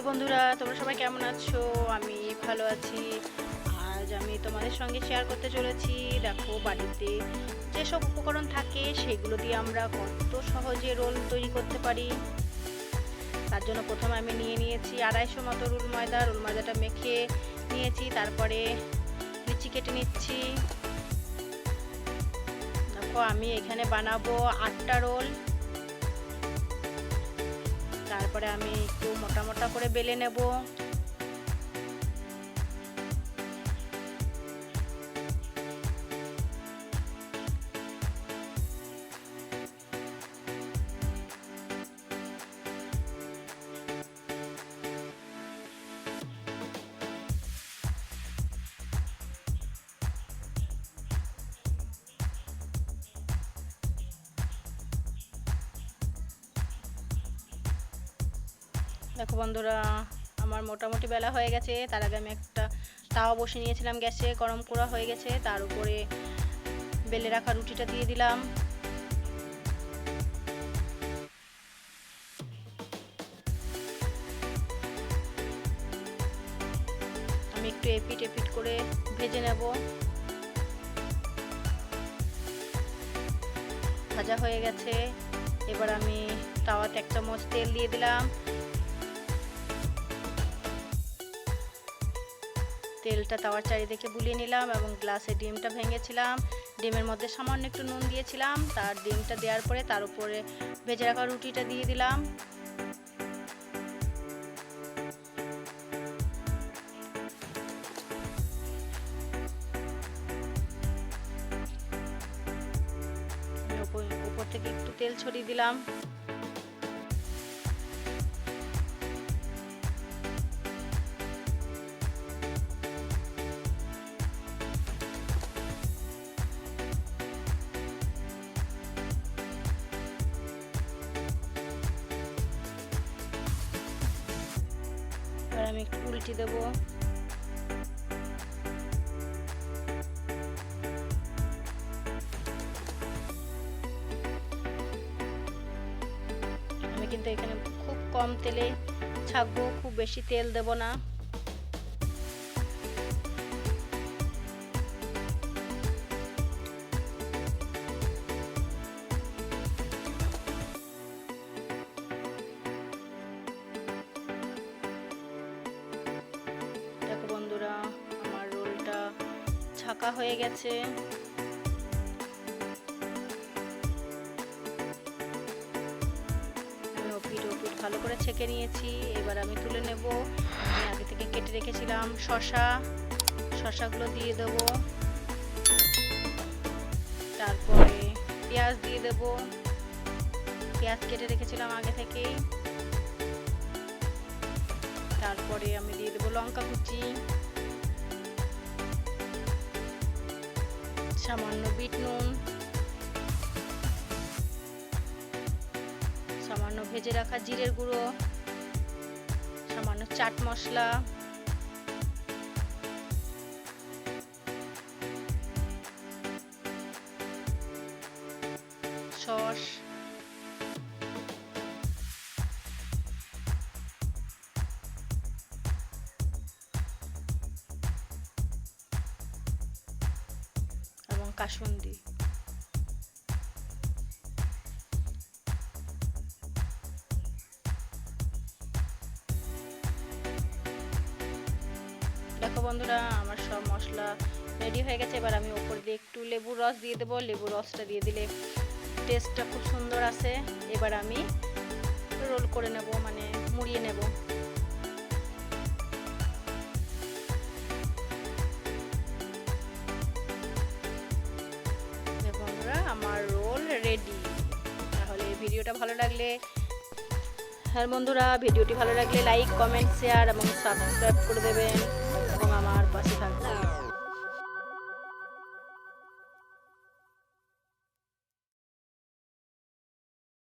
Hello বন্ধুরা, তোমরা সবাই কেমন আছো? আমি ভালো আছি। আজ আমি তোমাদের সঙ্গে শেয়ার করতে চলেছি। দেখো, বাড়িতে যেসব উপকরণ থাকে, সেগুলো দিয়ে আমরা কত সহজে রোল তৈরি করতে পারি। তার জন্য প্রথমে আমি নিয়ে নিয়েছি আড়াইশো মতো রুল ময়দা। রুল ময়দাটা মেখে নিয়েছি, তারপরে লিচি কেটে নিচ্ছি। দেখো, আমি এখানে বানাবো আটটা রোল। তারপরে আমি একটু মোটা মোটা করে বেলে নেব। দেখো বন্ধুরা, আমার মোটামুটি বেলা হয়ে গেছে। তার আগে আমি একটা তাওয়া বসে নিয়েছিলাম গ্যাসে, গরম করা হয়ে গেছে। তার উপরে বেলে রাখা রুটিটা দিয়ে দিলাম। আমি একটু এপিট এপিট করে ভেজে নেব। ভাজা হয়ে গেছে। এবার আমি তাওয়াতে এক চামচ তেল দিয়ে দিলাম। তেলটা তাওয়ার চারিদিকে বুলিয়ে নিলাম এবং গ্লাসে ডিমটা ভেঙেছিলাম। ডিমের মধ্যে সামান্য একটু নুন দিয়েছিলাম। তার ডিমটা দেওয়ার পরে তার উপরে ভেজে রাখা রুটিটা দিয়ে দিলাম। উপর থেকে একটু তেল ছড়িয়ে দিলাম। আমি একটু উল্টি দেবো। আমি কিন্তু এখানে খুব কম তেলে ছাকবো, খুব বেশি তেল দেব না। ছাকা হয়ে গেছে। ভালো করে ছেঁকে নিয়েছি। এবার আমি তুলে নেব। আমি আগে থেকে কেটে রেখেছিলাম শশা শশাগুলো দিয়ে দেব। তারপরে পেঁয়াজ দিয়ে দেব। পেঁয়াজ কেটে রেখেছিলাম আগে থেকেই। তারপরে আমি দিয়ে দেবো লঙ্কা কুচি। সামান্য বিট নুন। সামান্য ভেজে রাখা জিরের গুঁড়ো। সামান্য চাট মশলা। সস। কাসুন্দি। দেখো বন্ধুরা, আমার সব মশলা রেডি হয়ে গেছে। এবার আমি ওপর দিয়ে একটু লেবুর রস দিয়ে দেবো। লেবুর রসটা দিয়ে দিলে টেস্টটা খুব সুন্দর আছে এবার আমি রোল করে নেব মানে মুড়িয়ে নেব। ভিডিওটা ভালো লাগলে হ্যাঁ বন্ধুরা, ভিডিওটি ভালো লাগলে লাইক কমেন্ট শেয়ার এবং সাবস্ক্রাইব করে দেবেন।